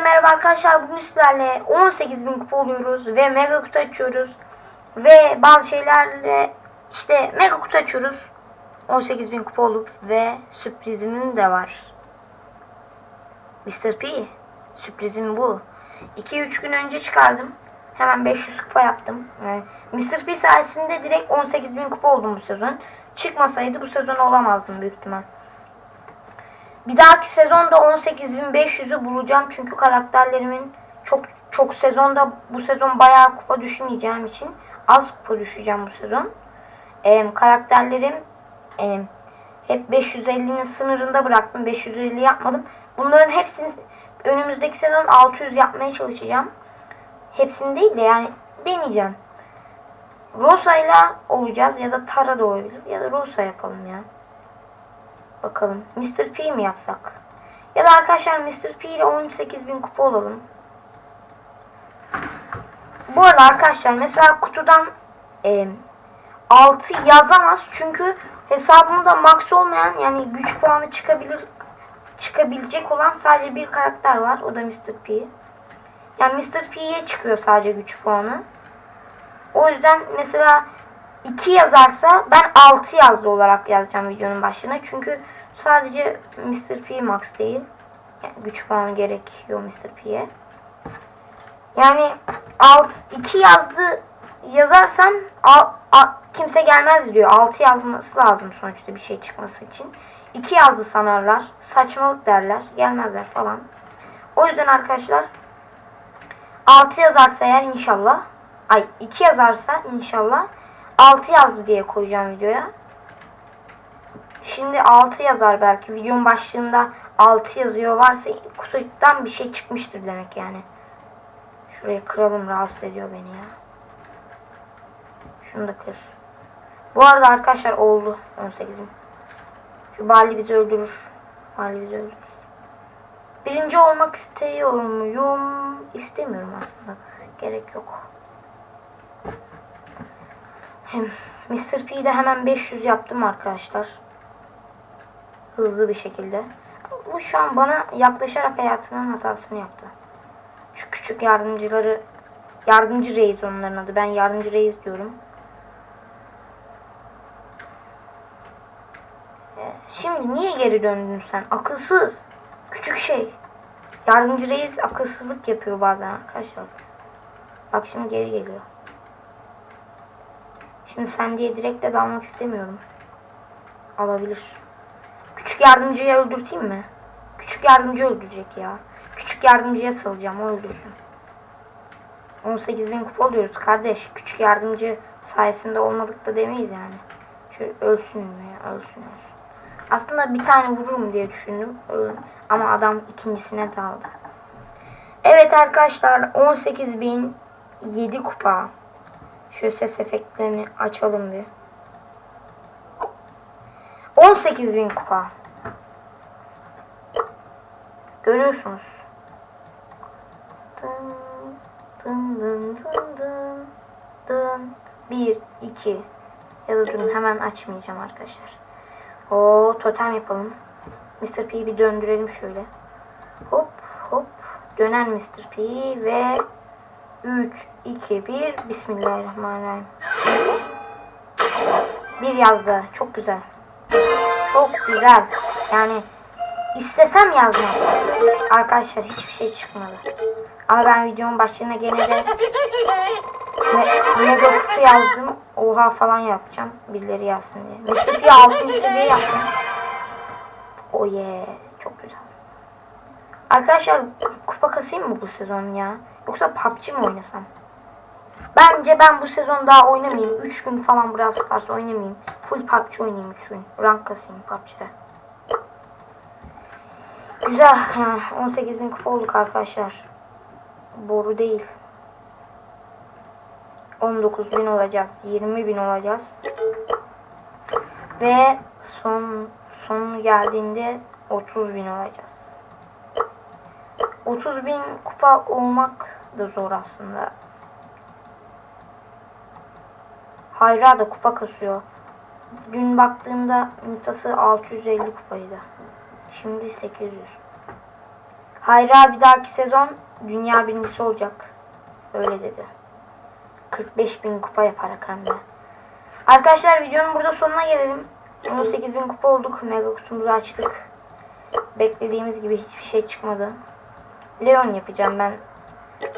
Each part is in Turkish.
Hepinize merhaba arkadaşlar. Bugün sizlerle 18.000 kupa oluyoruz ve mega kutu açıyoruz. Ve bazı şeylerle işte mega kutu açıyoruz. 18.000 kupa olup ve sürprizimin de var. Mr. P. Sürprizim bu. 2-3 gün önce çıkardım. Hemen 500 kupa yaptım. Yani Mr. P sayesinde direkt 18.000 kupa oldum bu sezon. Çıkmasaydı bu sezon olamazdım büyük ihtimal. Bir dahaki sezonda 18.500'ü bulacağım çünkü karakterlerimin çok çok sezonda bu sezon bayağı kupa düşmeyeceğim için az kupa düşeceğim bu sezon. Ee, karakterlerim e, hep 550'nin sınırında bıraktım. 550 yapmadım. Bunların hepsini önümüzdeki sezon 600 yapmaya çalışacağım. Hepsini değil de yani deneyeceğim. Rosa'yla olacağız ya da Tara da olabilir ya da Rosa yapalım ya. Bakalım. Mr. P mi yapsak? Ya da arkadaşlar Mr. P ile 18.000 kupa olalım. Bu arada arkadaşlar mesela kutudan e, 6 yazamaz. Çünkü hesabımda max olmayan yani güç puanı çıkabilir çıkabilecek olan sadece bir karakter var. O da Mr. P. Yani Mr. P'ye çıkıyor sadece güç puanı. O yüzden mesela 2 yazarsa ben 6 yazdı olarak yazacağım videonun başlığına. Çünkü sadece Mr. P max değil. Yani güç puanı gerekiyor Mr. P'ye. Yani 6 2 yazdı yazarsam al, a, kimse gelmez diyor. 6 yazması lazım sonuçta bir şey çıkması için. 2 yazdı sanarlar. Saçmalık derler. Gelmezler falan. O yüzden arkadaşlar 6 yazarsa eğer inşallah ay 2 yazarsa inşallah 6 yazdı diye koyacağım videoya. Şimdi 6 yazar belki. Videonun başlığında 6 yazıyor varsa kutudan bir şey çıkmıştır demek yani. Şurayı kıralım rahatsız ediyor beni ya. Şunu da kır. Bu arada arkadaşlar oldu 18 mi? Şu Bali bizi öldürür. Bali bizi öldürür. Birinci olmak istiyor muyum? İstemiyorum aslında. Gerek yok. Hem Mr. P'de hemen 500 yaptım arkadaşlar. Hızlı bir şekilde. Bu şu an bana yaklaşarak hayatının hatasını yaptı. Şu küçük yardımcıları yardımcı reis onların adı. Ben yardımcı reis diyorum. Ee, Şimdi niye geri döndün sen? Akılsız. Küçük şey. Yardımcı reis akılsızlık yapıyor bazen arkadaşlar. Bak şimdi geri geliyor. Şimdi sen diye direkt de dalmak istemiyorum. Alabilir. Küçük yardımcıyı öldürteyim mi? Küçük yardımcı öldürecek ya. Küçük yardımcıya salacağım o öldürsün. 18.000 kupa oluyoruz kardeş. Küçük yardımcı sayesinde olmadık da demeyiz yani. Şöyle ölsün mü ya ölsün ölsün. Aslında bir tane vururum diye düşündüm. Ama adam ikincisine daldı. Evet arkadaşlar 18.007 kupa. Şöyle ses efektlerini açalım bir. 18.000 kupa. Görüyorsunuz. Dın dın dın dın dın dın. 1, 2 ya da durun hemen açmayacağım arkadaşlar. O totem yapalım. Mr. P'yi bir döndürelim şöyle. Hop hop. Dönen Mr. P ve 3, 2, 1. Bismillahirrahmanirrahim. Bir yazdı. Çok güzel. Çok güzel. Yani istesem yazmam. Arkadaşlar hiçbir şey çıkmadı. Ama ben videonun başlığına gene de me- mega kutu yazdım. Oha falan yapacağım. Birileri yazsın diye. Mr. P 6. seviye yaptım. Oh yeah. Çok güzel. Arkadaşlar kupa kasayım mı bu sezon ya? Yoksa PUBG mi oynasam? Bence ben bu sezon daha oynamayayım. 3 gün falan Brawl Stars oynamayayım. Full PUBG oynayayım 3 gün. Rank kasayım PUBG'de. Güzel. 18.000 kupa olduk arkadaşlar. Boru değil. 19.000 olacağız. 20.000 olacağız. Ve son son geldiğinde 30.000 olacağız. 30 bin kupa olmak da zor aslında. Hayra da kupa kasıyor. Dün baktığımda Mitası 650 kupaydı. Şimdi 800. Hayra bir dahaki sezon dünya birincisi olacak. Öyle dedi. 45 bin kupa yaparak hem. Arkadaşlar videonun burada sonuna gelelim. 18 bin kupa olduk. Mega kutumuzu açtık. Beklediğimiz gibi hiçbir şey çıkmadı. Leon yapacağım ben.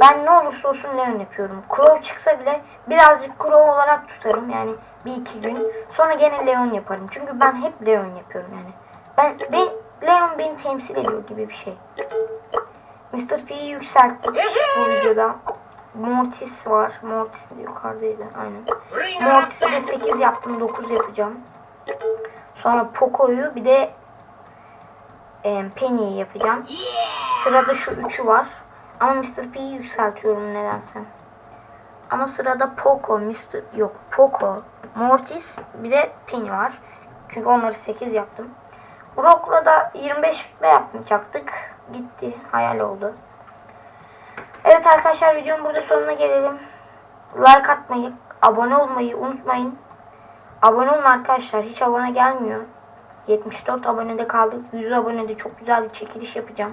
Ben ne olursa olsun Leon yapıyorum. Crow çıksa bile birazcık Crow olarak tutarım yani bir iki gün. Sonra gene Leon yaparım. Çünkü ben hep Leon yapıyorum yani. Ben, ben Leon beni temsil ediyor gibi bir şey. Mr. P'yi yükselttik bu videoda. Mortis var. Mortis de yukarıdaydı aynen. Mortis'i de 8 yaptım. 9 yapacağım. Sonra Poco'yu bir de e, Penny'yi yapacağım. Sırada şu üçü var. Ama Mr. P'yi yükseltiyorum nedense. Ama sırada Poco, Mr. yok Poco, Mortis bir de Penny var. Çünkü onları 8 yaptım. Brock'la da 25 rütbe yapmayacaktık. Gitti. Hayal oldu. Evet arkadaşlar videonun burada sonuna gelelim. Like atmayı, abone olmayı unutmayın. Abone olun arkadaşlar. Hiç abone gelmiyor. 74 abonede kaldık. 100 abonede çok güzel bir çekiliş yapacağım.